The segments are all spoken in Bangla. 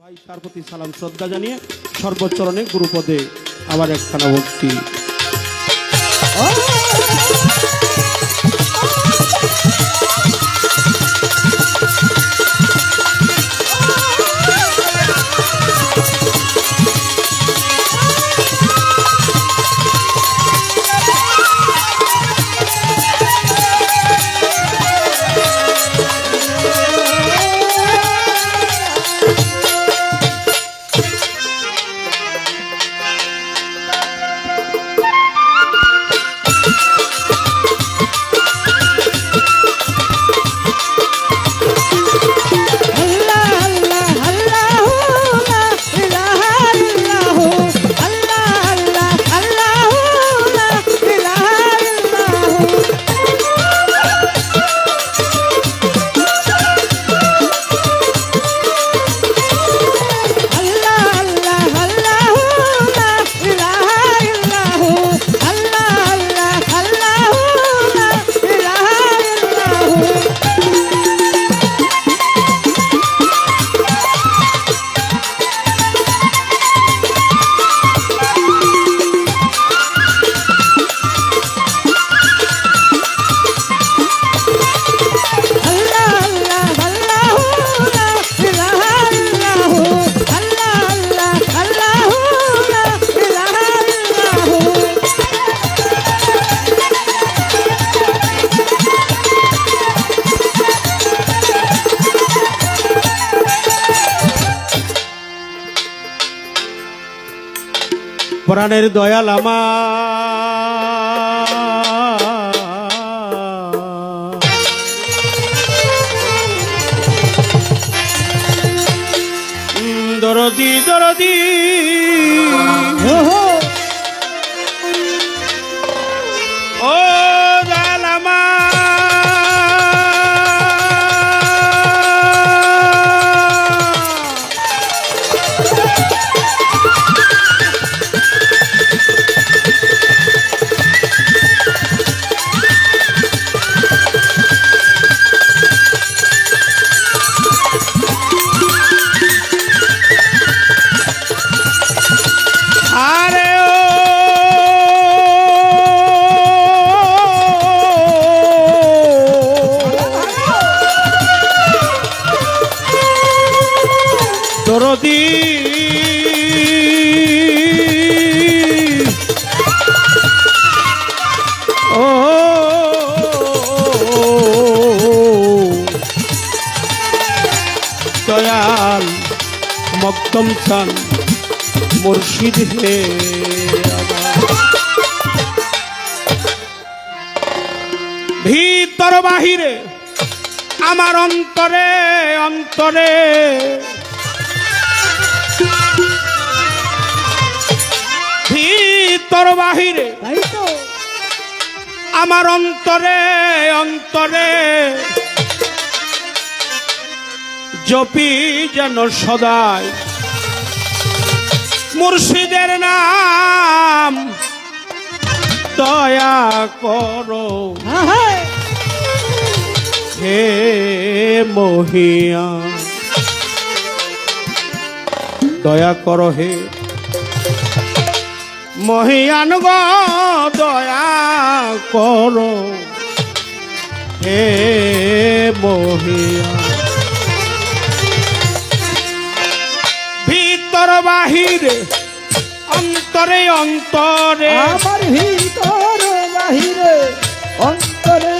ভাই তার প্রতি সালাম শ্রদ্ধা জানিয়ে সর্বচরণে গুরুপদে আবার একখানা ভক্তি। প্রাণের দয়াল উম, দরদি দরদি। ভিতর বাহিরে আমার অন্তরে অন্তরে। ভিতর বাহিরে আমার অন্তরে অন্তরে। জপি যেন সদাই। মুর্শিদের নাম দয়া করো। আহা হে মহিয়া। দয়া করো হে মহিয়ান গো, দয়া করো। হে মহিয়া। ভিতর বাহিরে, অন্তরে অন্তরে। আমার ভিতর বাহিরে, অন্তরে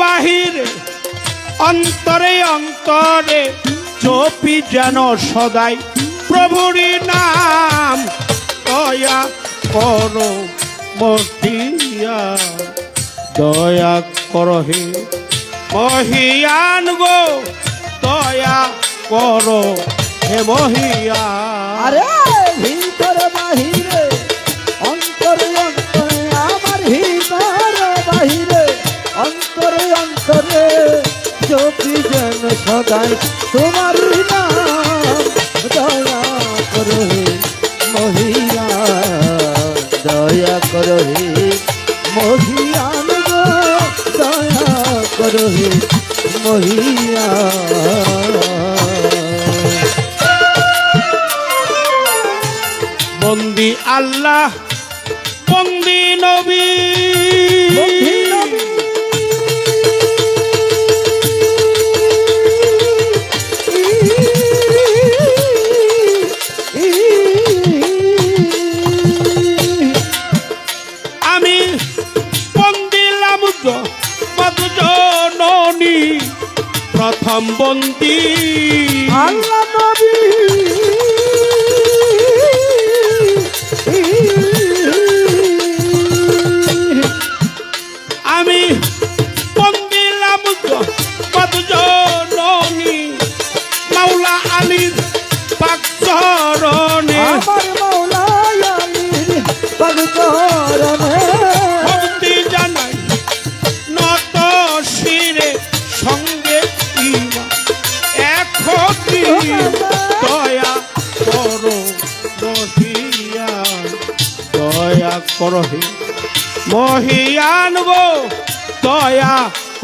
বাহিরে, অন্তরে অন্তরে, চপি যেন সদাই। প্রভুরি নাম দয়া করো মহিয়া দয়া করো হে মহিয়ান গো, দয়া করো হে মহিয়া। আরে ভিতর বাহিরে। জ্যোতি যেন সদাই তোমার নাম দয়া করো হে মহিয়া দয়া করো হে মহিয়ান দয়া করো হে মহিয়া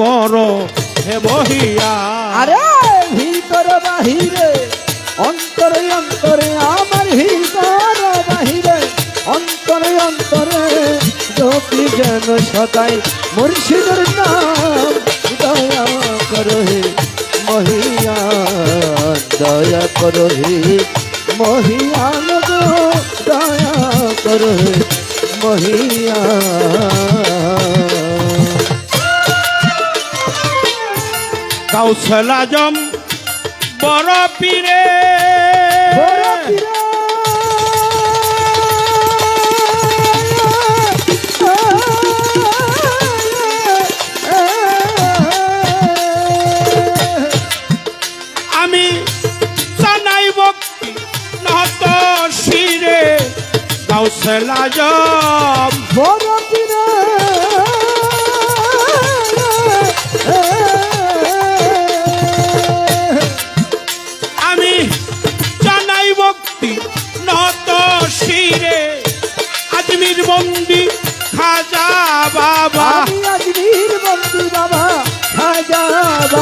করো, হে মহিয়ান আরে, ভিতর বাহিরে, অন্তরে অন্তরে, আমার ভিতর বাহিরে, অন্তরে অন্তরে জ্যোতি যেন সদাই মুর্শিদের নাম দয়া করো হে মহিয়ান দয়া করো হে মহিয়ান গো দয়া করো হে মহিয়ান কাউসল আজম বড় পীরে। আমি জানাই ভক্তি নত শিরে কাউসল আজম বড় পীরে।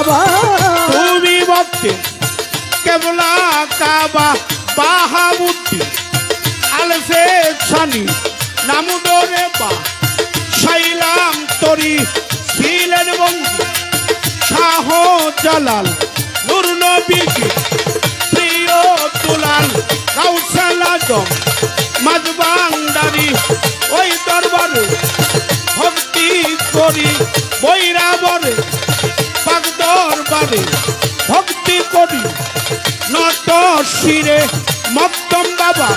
বাবা। তুমি ভক্তি কেবলা কাবা বাহাবুদ্দি আলফে ছানি, নামুদরে বা শাইলাম তরি ছিলেন বন্ধু, শাহ জালাল, নুর নবীজি প্রিয় দুলাল কাউসাল আজম মাজবাংদারি ওই দরবারে ভক্তি করি। দরবারে ভক্তি করি। নত শিরে মক্তম বাবা,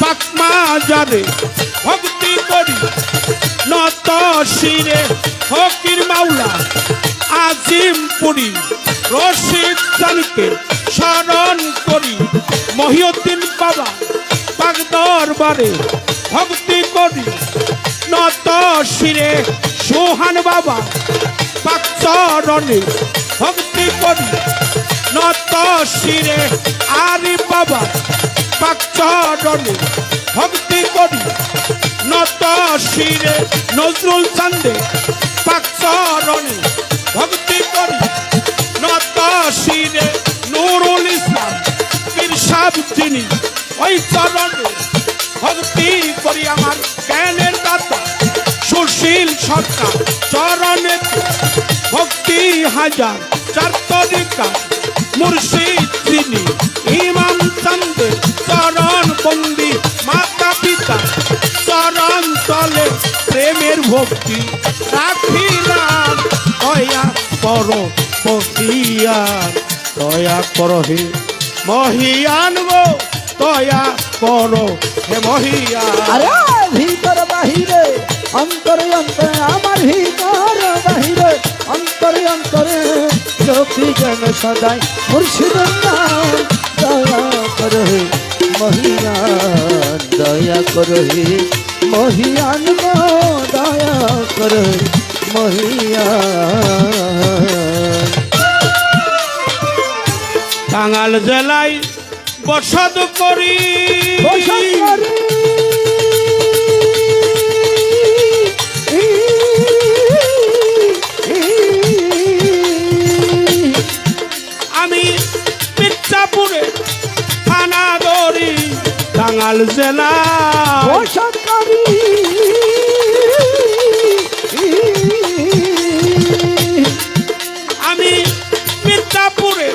পাকমা যারে ভক্তি করি। নত শিরে ফকির মাওলা, আজিম আজিমপুরি রশিদ চানকে স্মরণ করি। মহিউদ্দিন বাবা, পাক দরবারে ভক্তি করি। নত শিরে সোহান বাবা, পাক চরণে করি। নত শিরে, আরি বাবা, পাক চরণে ভক্তি করি। নত শিরে, নজরুল চান্দে পাক চরণে ভক্তি করি। নত শিরে, নুরুল ইসলাম, পীর যিনি ওই চরণে ভক্তি করি আমার জ্ঞানের দাতা, সুশীল সরকার চরণে হাজার চার মুর্শিদ তিনি, ইমাম চন্দে, চরণ বন্দি, মাতা পিতা, চরণ তলে, প্রেমের ভক্তি রাখিলাম দয়া করো মহিয়ান দয়া করো হে মহিয়ান গো, দয়া করো হে মহিয়ান ভিতর বাহিরে, অন্তরে অন্তরে, আমার ভিতর বাহিরে অন্তরে জ্যোতি যেন সদাই মুর্শিদের নাম। দয়া করো মহিয়ান দয়া করো মহিয়ান দয়া করো হে মহিয়ান। টাঙ্গাল জেলায় বসত করি। বসত করি। টাঙ্গাল জেলা। আমি মির্জাপুরে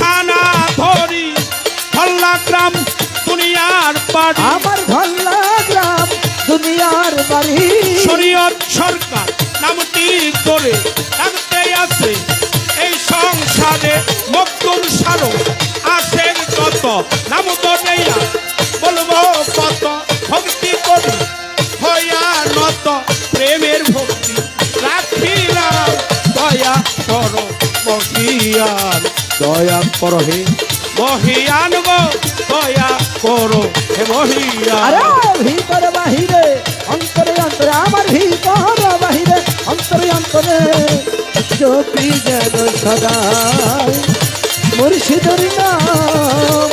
থানা ধরি হল্লা গ্রাম দুনিয়ার বাড়ি। আমার ভল্লা গ্রাম দুনিয়ার বাড়ি। শরীয়ত সরকার নামটি করে থাকতে আছে এই সংসারে মকতুল সারো আসেন কত নাম মহিয়ান দয়া করো হে মহিয়ান গো, দয়া করো হে মহিয়ান আরে ভিতরে বাহিরে, অন্তরে অন্তরে, আমার ভিতরে বাহিরে, অন্তরে অন্তরে, জ্যোতি যেন সদাই, মুর্শিদের নাম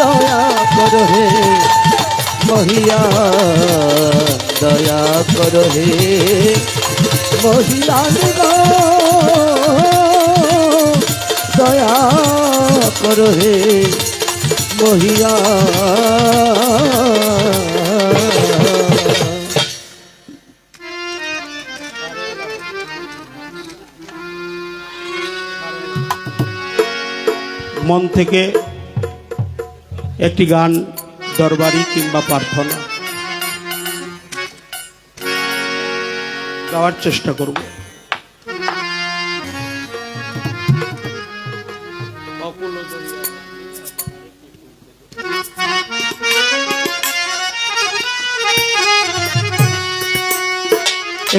দয়া করো হে মহিয়া দয়া করো হে মহিলান গো। দয়া করো হে মহিয়া। মন থেকে একটি গান দরবারি কিংবা প্রার্থনা। গাওয়ার চেষ্টা করব।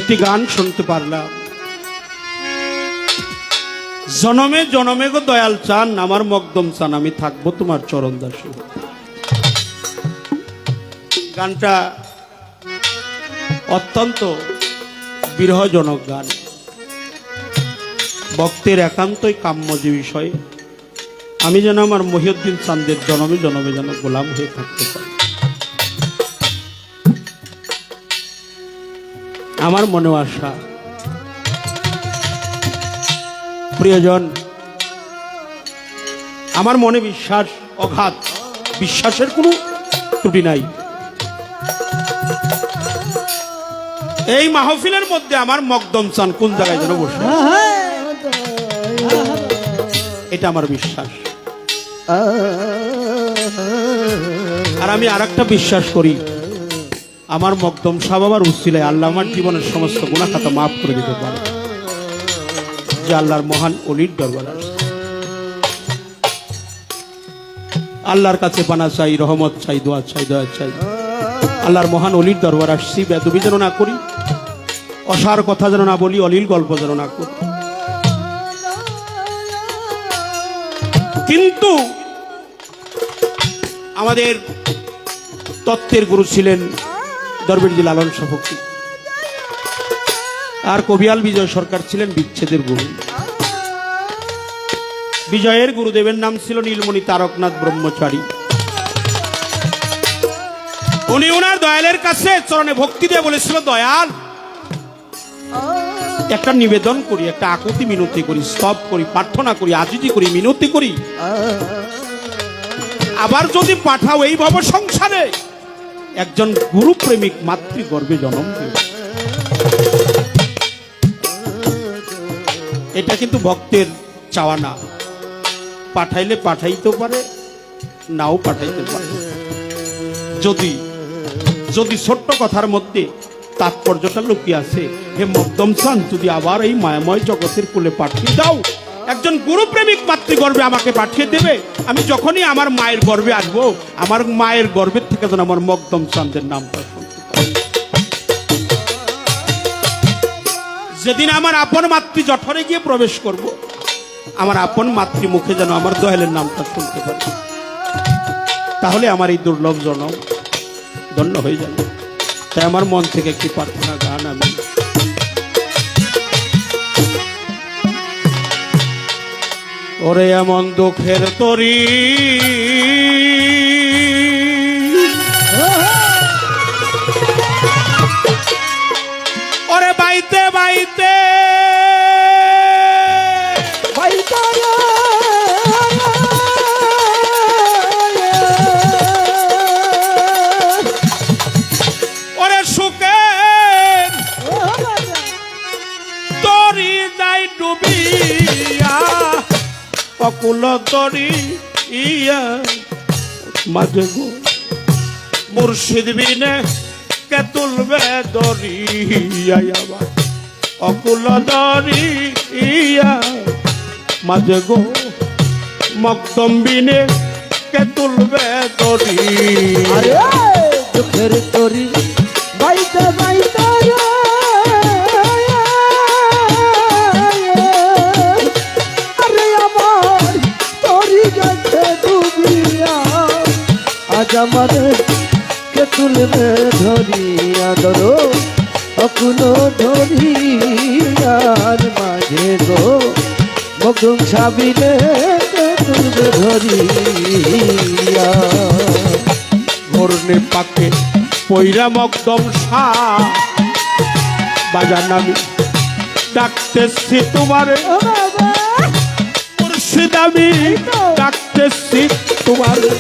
একটি গান শুনতে পারলাম। জনমে জনমে গো দয়াল চান, আমার মকদম চান, আমি থাকব তোমার চরণ দাসী। গানটা অত্যন্ত বিরহজনক গান। ভক্তের একান্তই কাম্য যে বিষয়ে। আমি যেন আমার মহিউদ্দিন চান্দের জনমে জনমে যেন গোলাম হয়ে থাকতে পারি। আমার মনে আশা। প্রিয়জন, আমার মনে বিশ্বাস, অঘাত, বিশ্বাসের কোনো ত্রুটি নাই। এই মাহফিলের মধ্যে আমার মকদম চান কোন জায়গায় যেন বসে? এটা আমার বিশ্বাস। আর আমি আর বিশ্বাস করি। আমার মকদম সাহ বাবার আল্লাহ আমার জীবনের সমস্ত গুণাখাতা মাফ করে দিতে পারে। যে আল্লাহর মহান অলির দরবার আল্লাহর কাছে পানা চাই, রহমত চাই, দোয়া চাই, দয়া চাই। আল্লাহর মহান অলির দরবার আসছি, বেদবি যেন না করি, অসার কথা যেন না বলি, অলিল গল্প যেন না করি। কিন্তু আমাদের তত্ত্বের গুরু ছিলেন দরবেরজি লালন সফকি আর কবিয়াল বিজয় সরকার ছিলেন বিচ্ছেদের গুরু। বিজয়ের গুরুদেবের নাম ছিল নীলমণি তারকনাথ ব্রহ্মচারী। উনি ওনার দয়ালের কাছে চরণে ভক্তি দিয়ে বলেছিল, দয়াল, একটা নিবেদন করি, একটা আকুতি মিনতি করি, স্তব করি, প্রার্থনা করি আজিজি করি, মিনতি করি। আবার যদি পাঠাও এই ভব সংসারে একজন গুরু প্রেমিক মাতৃ গর্ভে জন্ম এটা কিন্তু ভক্তের চাওয়া না। পাঠাইলে পাঠাইতেও পারে, নাও পাঠাইতে পারে। যদি যদি ছোট্ট কথার মধ্যে তাৎপর্যটা লুকিয়ে আছে, হে মকদম চান যদি আবার এই মায়াময় জগতের কোলে পাঠিয়ে দাও একজন গুরু প্রেমিক মাতৃগর্ভে আমাকে পাঠিয়ে দেবে। আমি যখনই আমার মায়ের গর্ভে আসব, আমার মায়ের গর্ভের থেকে যেন আমার মকদম চান্দের নামটা যেদিন আমার আপন মাতৃ জঠরে গিয়ে প্রবেশ করব, আমার আপন মাতৃ মুখে যেন আমার দয়ালের নামটা শুনতে পারি। তাহলে আমার এই দুর্লভ জনম ধন্য হয়ে যাবে। তাই আমার মন থেকে একটি প্রার্থনা, গান আমি ওরে এমন দুঃখের তরি। অকুল তরি ইয়া মাঝে গো মুর্শিদ বিনে কে তুলবে দরি আবার অকুল দরি ইয়া মাঝে গো মক্তম বিনে কে তুলবে দরি। দুঃখের তরি, বাইতে আমারে কে তুলবে ধরিয়া ধরো অকুলো ধরিয়ার মাঝে গো। মগুম সাবিলে তুলবে ধরিয়া ঘরনে পাকে পৈরা মকদম সা। বাজার নামি ডাকতেছি তোমারে। মুর্শিদ আমি ডাকতেছি তোমারে।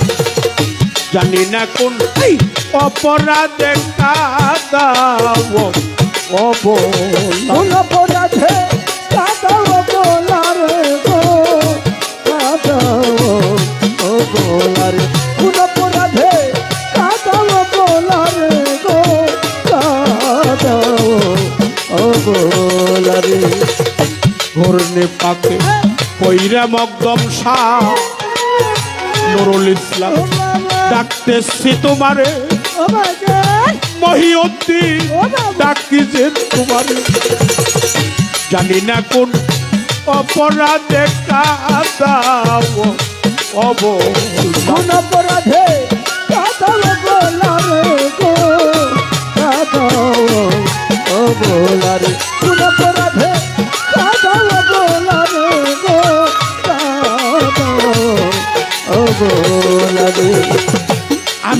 জানি না কোন অপরাধে কাদাও কোন অপরাধে কাদাও বলার গো। কাদাও বলার কোন অপরাধে কাদাও বলার গো। কাদাও ও বলার ঘরনে পাকে পৈরা মকদম সা নুরুল ইসলাম। ডাকতেছি তোমারে। মহিউদ্দিন ও বাবা ডাকি যে তোমারে। জানি না কোন অপরাধে কোন অপরাধে কাদাও বলার গো, কাদাও ও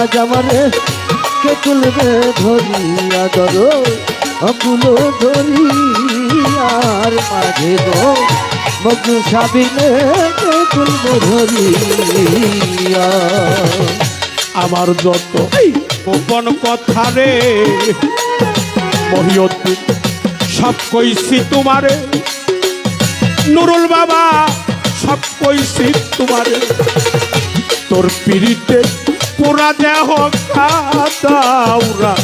আজ আমারে কে তুলবে ধরিয়া ধরো অকুলো ধরিয়ার মাঝে গো, মগ্ন সাবিনে কে তুলবে ধরিয়া? আমার যত গোপন কথা রে মহিউদ্দিন সব কইছি তোমারে। নুরুল বাবা, সব কইছি তোমারে। তোর পিড়িতে পুরা দেহ কাদাউরা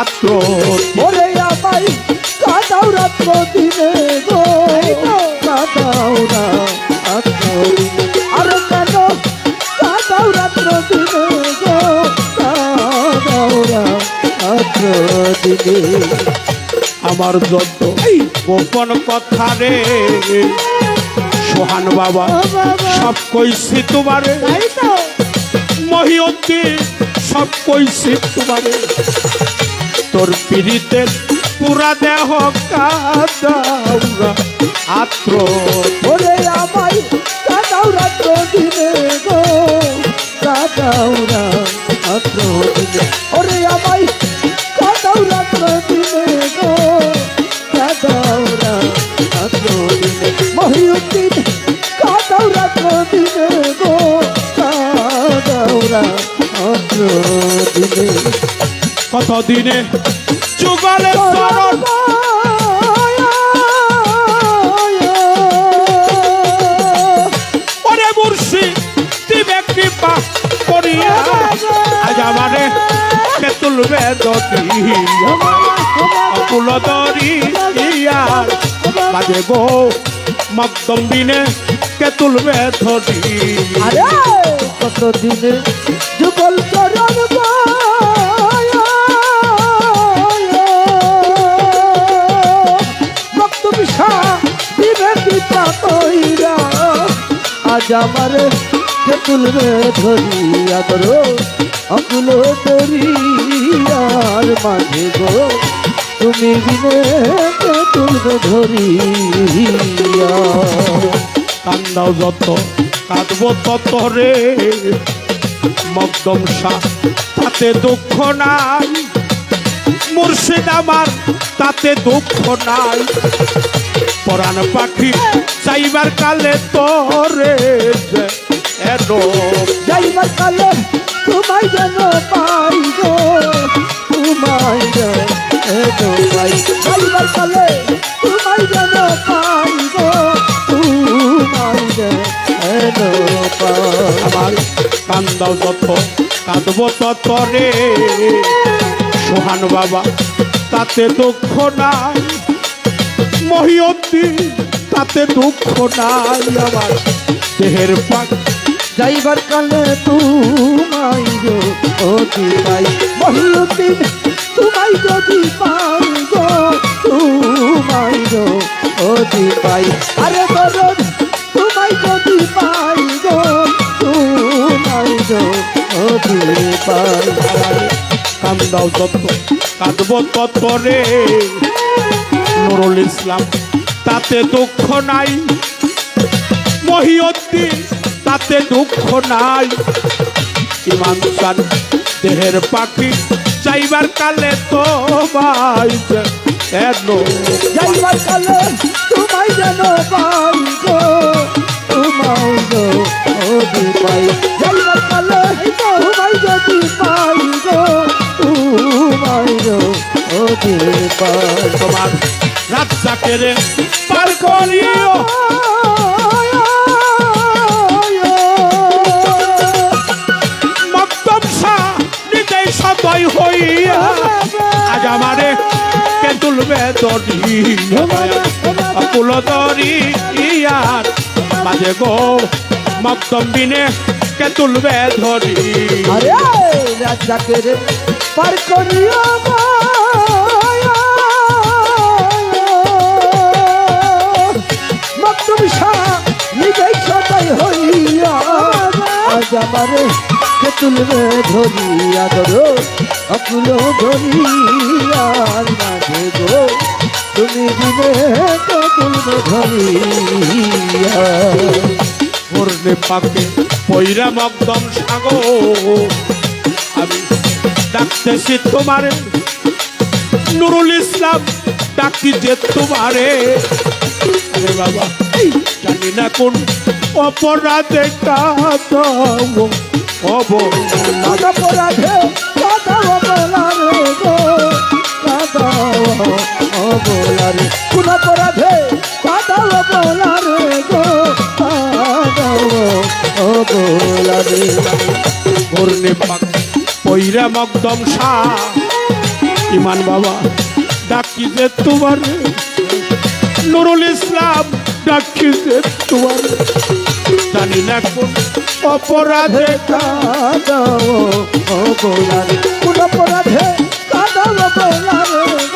আত্র ওরে আমাই কাটাও রাত্র দিনে গো। রাত্র দিনে আর কেন কাটাও রাত্র দিনে গো? কাটাও না রাত্র দিনে আমার যত গোপন কথা রে সোহান বাবা। সব কইছি তোমারে। তাই তো। মহিউদ্দিন সব কইছি তোমারে। তোর পিড়িতে পুরা দেহ কাদাউরা আত্র ওরে আমাই কাটাও রাত্র দিনে গো না রাত্র দিনে ওরে আমাই কাটাও রাত্র দিনে গো না রাত্র দিনে মহিউদ্দিন না রাত্র দিনে কত দিনে যুগলে চরণ ওরে মুর্শি দিবে কৃপা করিয়া আজ আমারে কে তুলবে দতি অকুল দরি ইয়ার মাঝে গো মকদম দিনে কে তুলবে ধরি কত দিনে যুগল চরণ ভক্ত বিষা কৃপা কইরা, আজ আমার কে তুলবে ধরি আদর অকুল তরি আর মাঝে গো, তুমি বিনে কে তুলবে ধরিয়া। কান্দাও যত, কাঁদব তত রে। মকদম শাহ তাতে দুঃখ নাই। মুর্শিদ আমার তাতে দুঃখ নাই। পরাণ পাখি চাইবার কালে তোরে এনো। যাইবার কালে তোমায় যেন পাই তোমায় যাইবার কালে তোমায় যেন পাই আমার কান্দাও যত, কাঁদব তত রে সোহান বাবা, তাতে দুঃখ নাই। মহিয়তী, তাতে দুঃখ নাই আমার দেহের পাক। যাইবার কালে তোমায় গো অতি পাই। মহিউদ্দিন তোমায় যদি পাই গো, তোমায় গো অতি পাই। আরে গরদ তোমায় যদি পাই গো তোমায় অতি পাই। কান্দাও যত কাঁদব তত রে নুরুল ইসলাম তাতে দুঃখ নাই। মহিয়তী তাতে দুঃখ নাই। ইমান চান দেহের পাখি চাইবার কালে তো যাইবার কালে তোমায় যেন পাই গো তোমায় গো অতি পাই যাইবার কালে তোমায় যদি পাই গো তোমায় গো অতি পাই তোমার রাত পার করিও। সদয় হইয়া আজ আমারে কে তুলবে দরি অকুল দরি ইয়ার মাঝে গো, মক্তম বিনে কে তুলবে ধরি আরে, রাজাকে রে, পার করিও মক্তব শাহ নিজেই সবাই হইয়া আজ আমারে কে তুলবে ধরিয়া ধরো অকুল ধরিয়ার মাঝে গো। তুমি দিলে কে তুলবে ধরিয়া। পূর্ণে পাকে পৈরা মকদম সাগো আমি ডাকতেছি তোমারে নুরুল ইসলাম ডাকি যে তোমারে। আরে বাবা জানি না কোন অপরাধে কাঁদাও অবহেলা কোন অপরাধে বলারে কোন অপরাধে বলারে গো কাদাও বলারে পূর্ণে পাক পৈরা মকদম শাহ ইমান বাবা ডাকি যে তোমারে। নুরুল ইসলাম ডাকি যে তোমারে। জানি না কোন অপরাধে কাদাও অপরাধে কোন অপরাধে কাদাও অপরাধে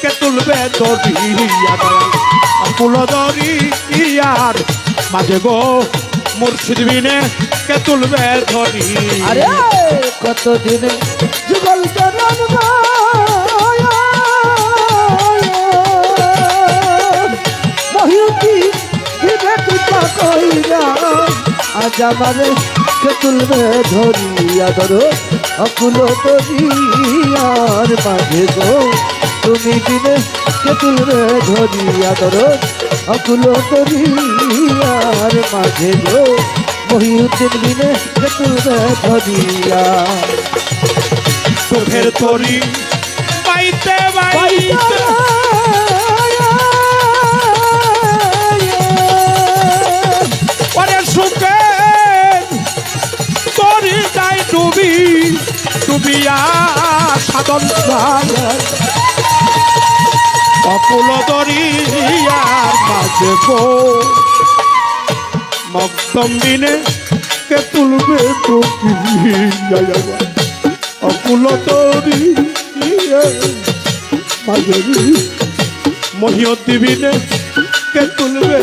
কে তুলবে দরিয়া ফুল দরিয়ার মাঝে গো মুর্শিদ বিনে কে তুলবে ধরি আরে কত দিনে যুগল চরণ মহিউতি দিবে কৃপা কইরা? আজ আমারে কে তুলবে ধরিয়া ধরো অকুল তরিয়ার মাঝে গো তুমি কে তুলবে ধরিয়া ধরো অকুল তরিয়ার মাঝে গো মহিউদ্দিন কে তুলবে ধরিয়া চোখের তরি পাইতে পাইতে ওরে সুখে তরি যাই ডুবি ডুবিয়া সাধন অকুল দরিয়ার মাঝে গো মক্তম দিনে কে তুলবে দরিয়ার মাঝে মহিয় দিবিনে কে তুলবে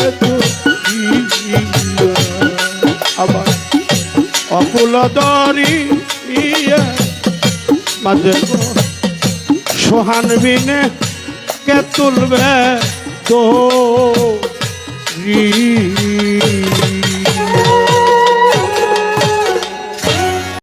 আবার অকুল দরিয়া মাঝে সোহান বিনে কে তুলবে তো